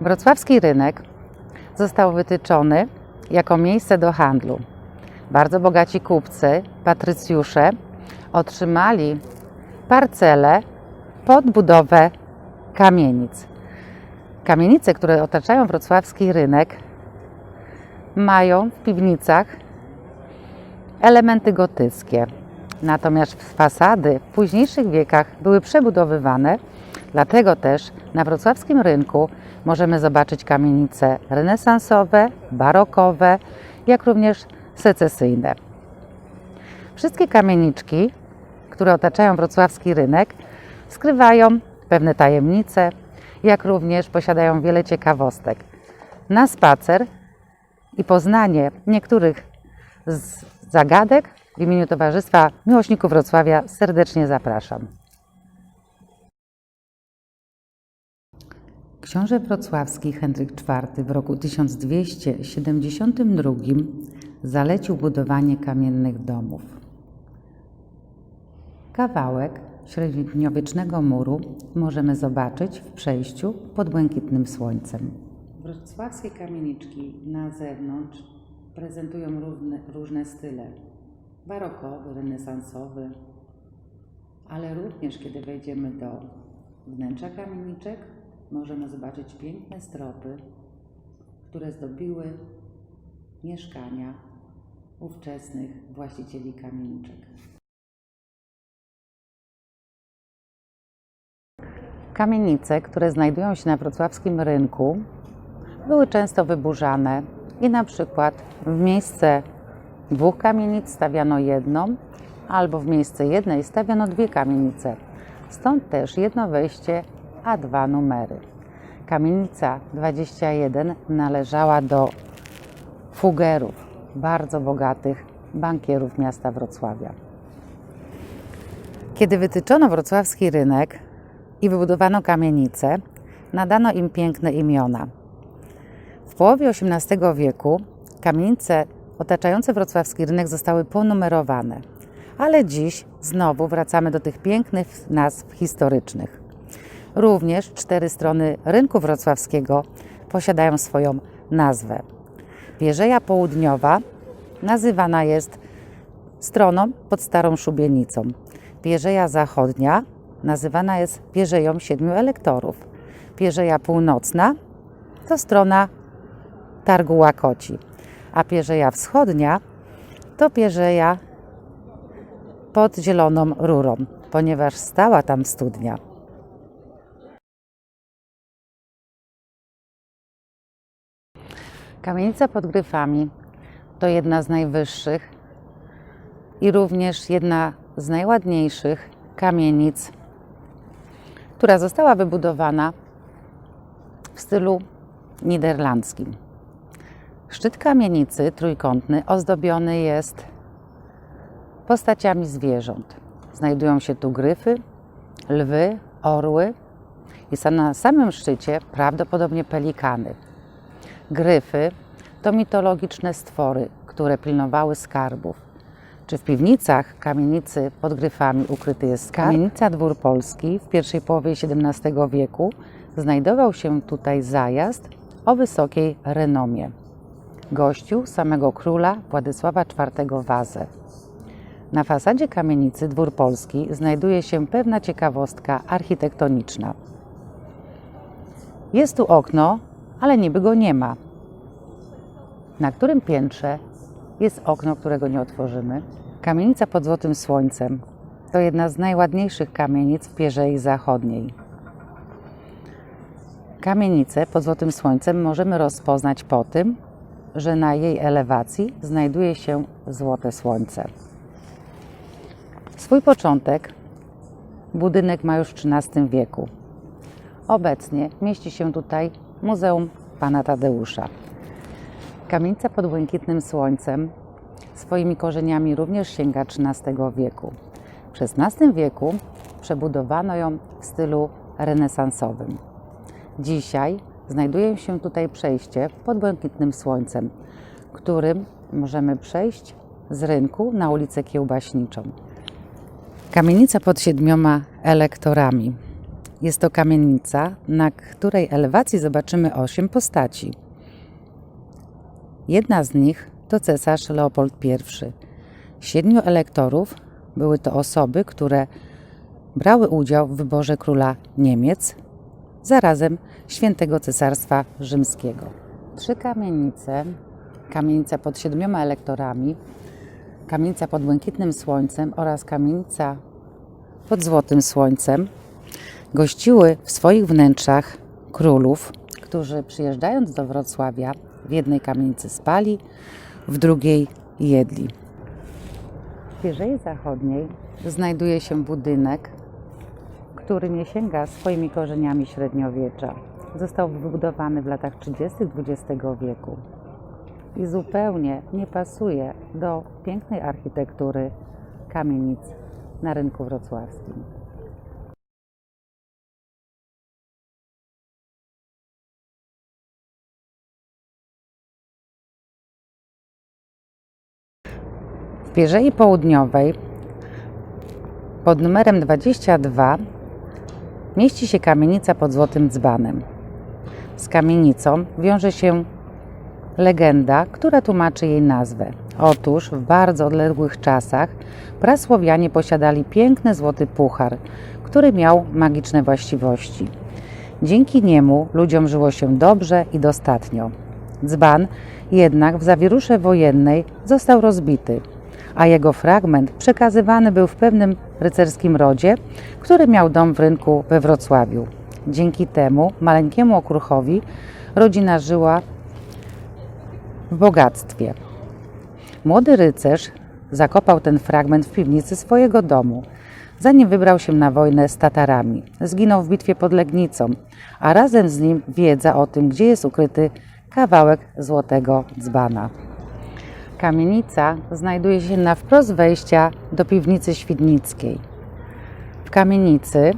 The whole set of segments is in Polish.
Wrocławski rynek został wytyczony jako miejsce do handlu. Bardzo bogaci kupcy, patrycjusze otrzymali parcele pod budowę kamienic. Kamienice, które otaczają wrocławski rynek, mają w piwnicach elementy gotyckie. Natomiast fasady w późniejszych wiekach były przebudowywane, dlatego też na wrocławskim rynku możemy zobaczyć kamienice renesansowe, barokowe, jak również secesyjne. Wszystkie kamieniczki, które otaczają wrocławski rynek, skrywają pewne tajemnice, jak również posiadają wiele ciekawostek. Na spacer i poznanie niektórych z zagadek w imieniu Towarzystwa Miłośników Wrocławia serdecznie zapraszam. Książę wrocławski Henryk IV w roku 1272 zalecił budowanie kamiennych domów. Kawałek średniowiecznego muru możemy zobaczyć w przejściu pod błękitnym słońcem. Wrocławskie kamieniczki na zewnątrz prezentują różne, style. Barokowy, renesansowy, ale również kiedy wejdziemy do wnętrza kamieniczek, możemy zobaczyć piękne stropy, które zdobiły mieszkania ówczesnych właścicieli kamieniczek. Kamienice, które znajdują się na wrocławskim rynku, były często wyburzane i na przykład w miejsce dwóch kamienic stawiano jedną, albo w miejsce jednej stawiano dwie kamienice. Stąd też jedno wejście, a dwa numery. Kamienica 21 należała do fugerów, bardzo bogatych bankierów miasta Wrocławia. Kiedy wytyczono wrocławski rynek i wybudowano kamienice, nadano im piękne imiona. W połowie XVIII wieku kamienice otaczające wrocławski rynek zostały ponumerowane, ale dziś znowu wracamy do tych pięknych nazw historycznych. Również cztery strony rynku wrocławskiego posiadają swoją nazwę. Wieżeja Południowa nazywana jest stroną pod Starą Szubienicą. Wieżeja Zachodnia nazywana jest Wieżeją Siedmiu Elektorów. Wieżeja Północna to strona Targu Łakoci, a Pierzeja Wschodnia to Pierzeja pod Zieloną Rurą, ponieważ stała tam studnia. Kamienica pod Gryfami to jedna z najwyższych i również jedna z najładniejszych kamienic, która została wybudowana w stylu niderlandzkim. Szczyt kamienicy trójkątny ozdobiony jest postaciami zwierząt. Znajdują się tu gryfy, lwy, orły i na samym szczycie prawdopodobnie pelikany. Gryfy to mitologiczne stwory, które pilnowały skarbów. Czy w piwnicach kamienicy pod gryfami ukryty jest skarb? Kamienica Dwór Polski w pierwszej połowie XVII wieku znajdował się tutaj zajazd o wysokiej renomie. Gościł samego króla Władysława IV Wazę. Na fasadzie kamienicy Dwór Polski znajduje się pewna ciekawostka architektoniczna. Jest tu okno, ale niby go nie ma. Na którym piętrze jest okno, którego nie otworzymy? Kamienica pod Złotym Słońcem to jedna z najładniejszych kamienic w Pierzei Zachodniej. Kamienicę pod Złotym Słońcem możemy rozpoznać po tym, że na jej elewacji znajduje się Złote Słońce. Swój początek budynek ma już w XIII wieku. Obecnie mieści się tutaj Muzeum Pana Tadeusza. Kamienica pod błękitnym słońcem swoimi korzeniami również sięga XIII wieku. W XVI wieku przebudowano ją w stylu renesansowym. Dzisiaj znajduje się tutaj przejście pod błękitnym słońcem, którym możemy przejść z rynku na ulicę Kiełbaśniczą. Kamienica pod siedmioma elektorami. Jest to kamienica, na której elewacji zobaczymy osiem postaci. Jedna z nich to cesarz Leopold I. Siedmiu elektorów były to osoby, które brały udział w wyborze króla Niemiec, zarazem świętego cesarstwa rzymskiego. Trzy kamienice, kamienica pod siedmioma elektorami, kamienica pod błękitnym słońcem oraz kamienica pod złotym słońcem gościły w swoich wnętrzach królów, którzy przyjeżdżając do Wrocławia w jednej kamienicy spali, w drugiej jedli. W Pierzei Zachodniej znajduje się budynek, który nie sięga swoimi korzeniami średniowiecza. Został wybudowany w latach 30. XX wieku i zupełnie nie pasuje do pięknej architektury kamienic na rynku wrocławskim. Pierzei Południowej pod numerem 22 mieści się kamienica pod Złotym Dzbanem. Z kamienicą wiąże się legenda, która tłumaczy jej nazwę. Otóż w bardzo odległych czasach prasłowianie posiadali piękny złoty puchar, który miał magiczne właściwości. Dzięki niemu ludziom żyło się dobrze i dostatnio. Dzban jednak w zawierusze wojennej został rozbity, a jego fragment przekazywany był w pewnym rycerskim rodzie, który miał dom w rynku we Wrocławiu. Dzięki temu maleńkiemu okruchowi rodzina żyła w bogactwie. Młody rycerz zakopał ten fragment w piwnicy swojego domu, zanim wybrał się na wojnę z Tatarami. Zginął w bitwie pod Legnicą, a razem z nim wiedza o tym, gdzie jest ukryty kawałek złotego dzbana. Kamienica znajduje się na wprost wejścia do piwnicy świdnickiej. W kamienicy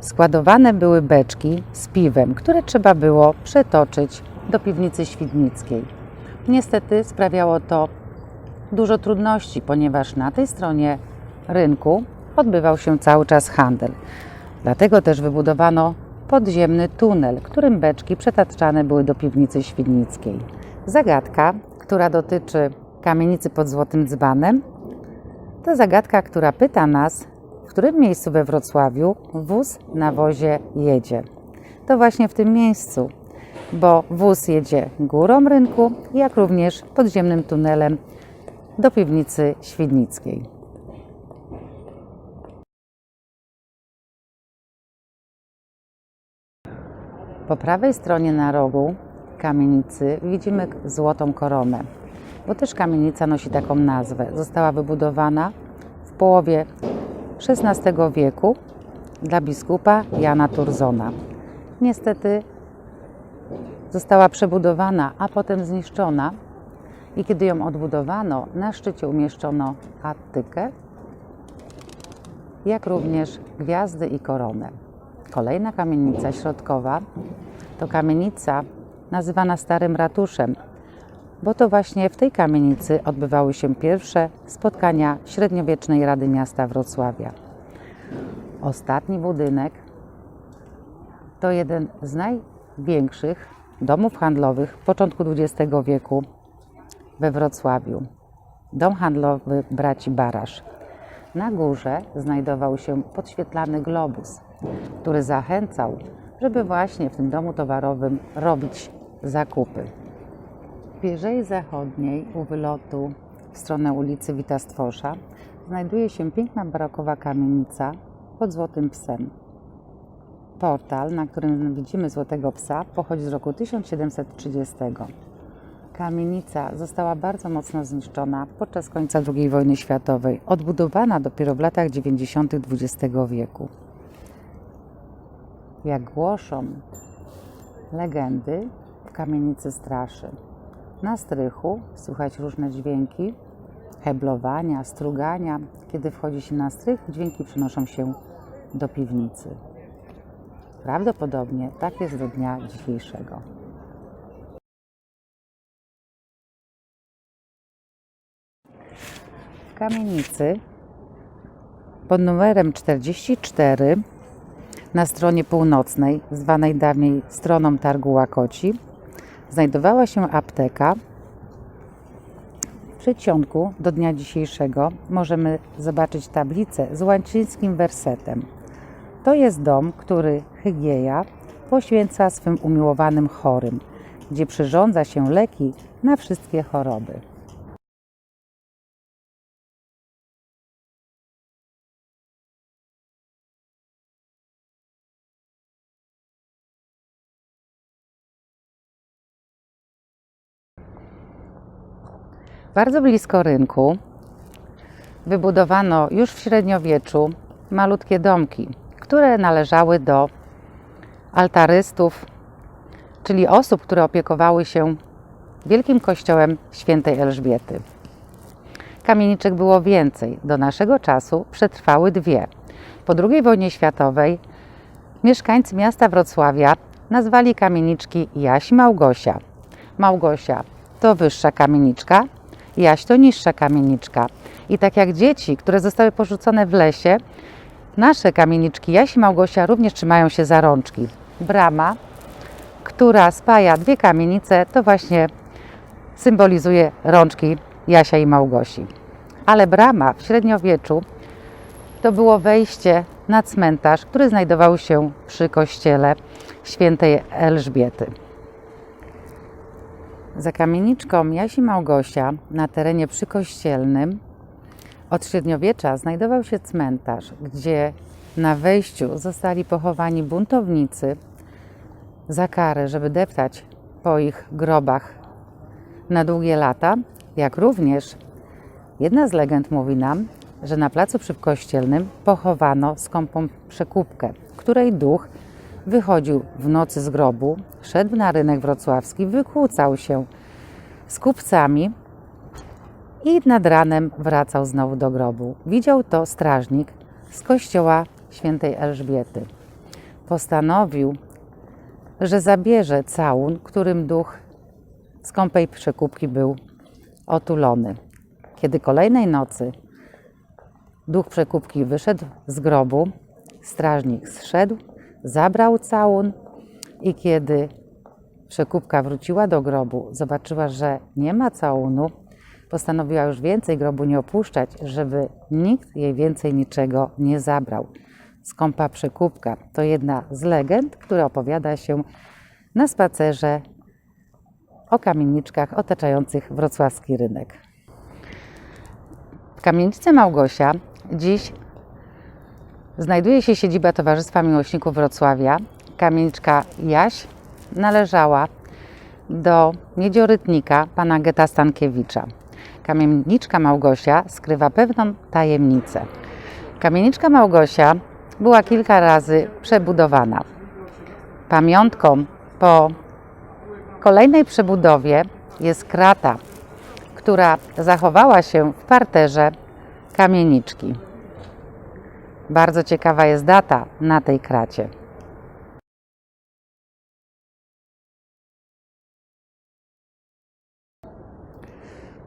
składowane były beczki z piwem, które trzeba było przetoczyć do piwnicy świdnickiej. Niestety sprawiało to dużo trudności, ponieważ na tej stronie rynku odbywał się cały czas handel. Dlatego też wybudowano podziemny tunel, którym beczki przetaczane były do piwnicy świdnickiej. Zagadka, która dotyczy kamienicy pod Złotym Dzbanem, to zagadka, która pyta nas, w którym miejscu we Wrocławiu wóz na wozie jedzie. To właśnie w tym miejscu, bo wóz jedzie górą rynku, jak również podziemnym tunelem do piwnicy świdnickiej. Po prawej stronie na rogu kamienicy widzimy złotą koronę, bo też kamienica nosi taką nazwę. Została wybudowana w połowie XVI wieku dla biskupa Jana Turzona. Niestety została przebudowana, a potem zniszczona i kiedy ją odbudowano, na szczycie umieszczono attykę, jak również gwiazdy i koronę. Kolejna kamienica środkowa to kamienica nazywana Starym Ratuszem, bo to właśnie w tej kamienicy odbywały się pierwsze spotkania średniowiecznej Rady Miasta Wrocławia. Ostatni budynek to jeden z największych domów handlowych początku XX wieku we Wrocławiu. Dom handlowy braci Barasz. Na górze znajdował się podświetlany globus, który zachęcał, żeby właśnie w tym domu towarowym robić zakupy. W Pierzei Zachodniej u wylotu w stronę ulicy Wita Stwosza znajduje się piękna barokowa kamienica pod Złotym Psem. Portal, na którym widzimy Złotego Psa, pochodzi z roku 1730. Kamienica została bardzo mocno zniszczona podczas końca II wojny światowej, odbudowana dopiero w latach 90. XX wieku. Jak głoszą legendy, kamienicy straszy. Na strychu słychać różne dźwięki heblowania, strugania. Kiedy wchodzi się na strych, dźwięki przenoszą się do piwnicy. Prawdopodobnie tak jest do dnia dzisiejszego. W kamienicy pod numerem 44 na stronie północnej, zwanej dawniej stroną targu Łakoci, znajdowała się apteka. W przedsionku do dnia dzisiejszego możemy zobaczyć tablicę z łacińskim wersetem. To jest dom, który Hygieja poświęca swym umiłowanym chorym, gdzie przyrządza się leki na wszystkie choroby. Bardzo blisko rynku wybudowano już w średniowieczu malutkie domki, które należały do altarystów, czyli osób, które opiekowały się wielkim kościołem świętej Elżbiety. Kamieniczek było więcej. Do naszego czasu przetrwały dwie. Po II wojnie światowej mieszkańcy miasta Wrocławia nazwali kamieniczki Jaś Małgosia. Małgosia to wyższa kamieniczka, Jaś to niższa kamieniczka. I tak jak dzieci, które zostały porzucone w lesie, nasze kamieniczki Jaś i Małgosia również trzymają się za rączki. Brama, która spaja dwie kamienice, to właśnie symbolizuje rączki Jasia i Małgosi. Ale brama w średniowieczu to było wejście na cmentarz, który znajdował się przy kościele świętej Elżbiety. Za kamieniczką Jasi Małgosia na terenie przykościelnym od średniowiecza znajdował się cmentarz, gdzie na wejściu zostali pochowani buntownicy za karę, żeby deptać po ich grobach na długie lata, jak również jedna z legend mówi nam, że na placu przykościelnym pochowano skąpą przekupkę, której duch wychodził w nocy z grobu, szedł na rynek wrocławski, wykłócał się z kupcami i nad ranem wracał znowu do grobu. Widział to strażnik z kościoła świętej Elżbiety. Postanowił, że zabierze całun, którym duch skąpej przekupki był otulony. Kiedy kolejnej nocy duch przekupki wyszedł z grobu, strażnik zszedł, zabrał całun i kiedy przekupka wróciła do grobu, zobaczyła, że nie ma całunu, postanowiła już więcej grobu nie opuszczać, żeby nikt jej więcej niczego nie zabrał. Skąpa przekupka to jedna z legend, która opowiada się na spacerze o kamieniczkach otaczających wrocławski rynek. W kamienicy Małgosia dziś znajduje się siedziba Towarzystwa Miłośników Wrocławia. Kamieniczka Jaś należała do niedziorytnika pana Geta Stankiewicza. Kamieniczka Małgosia skrywa pewną tajemnicę. Kamieniczka Małgosia była kilka razy przebudowana. Pamiątką po kolejnej przebudowie jest krata, która zachowała się w parterze kamieniczki. Bardzo ciekawa jest data na tej kracie.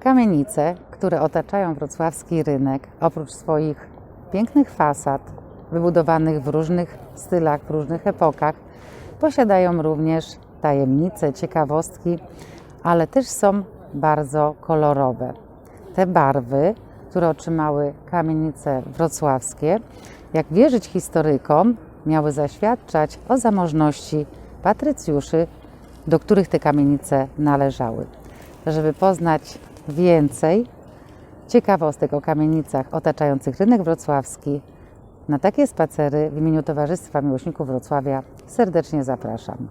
Kamienice, które otaczają wrocławski rynek, oprócz swoich pięknych fasad, wybudowanych w różnych stylach, w różnych epokach, posiadają również tajemnice, ciekawostki, ale też są bardzo kolorowe. Te barwy, które otrzymały kamienice wrocławskie, jak wierzyć historykom, miały zaświadczać o zamożności patrycjuszy, do których te kamienice należały. Żeby poznać więcej ciekawostek o kamienicach otaczających rynek wrocławski, na takie spacery w imieniu Towarzystwa Miłośników Wrocławia serdecznie zapraszam.